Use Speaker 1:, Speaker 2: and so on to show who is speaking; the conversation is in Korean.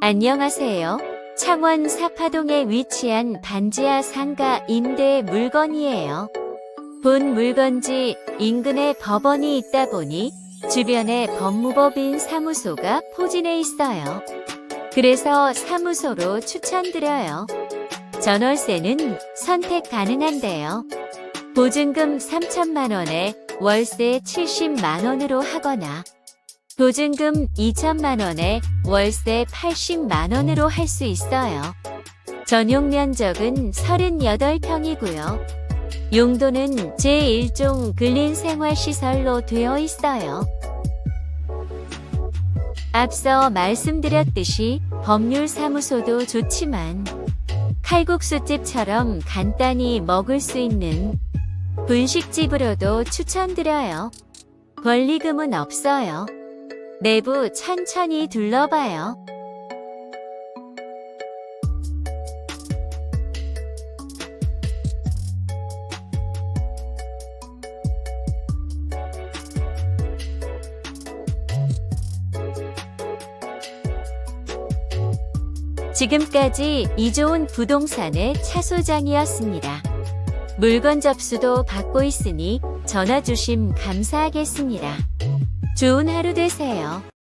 Speaker 1: 안녕하세요. 창원 사파동에 위치한 반지하 상가 임대 물건이에요. 본 물건지 인근에 법원이 있다 보니 주변에 법무법인 사무소가 포진해 있어요. 그래서 사무소로 추천드려요. 전월세는 선택 가능한데요. 보증금 3천만 원에 월세 70만 원으로 하거나 보증금 2천만 원에 월세 80만 원으로 할 수 있어요. 전용 면적은 38평이고요. 용도는 제1종 근린생활시설로 되어 있어요. 앞서 말씀드렸듯이 법률사무소도 좋지만 칼국수집처럼 간단히 먹을 수 있는 분식집으로도 추천드려요. 권리금은 없어요. 내부 천천히 둘러봐요. 지금까지 이좋은 부동산의 차소장이었습니다. 물건 접수도 받고 있으니 전화 주심 감사하겠습니다. 좋은 하루 되세요.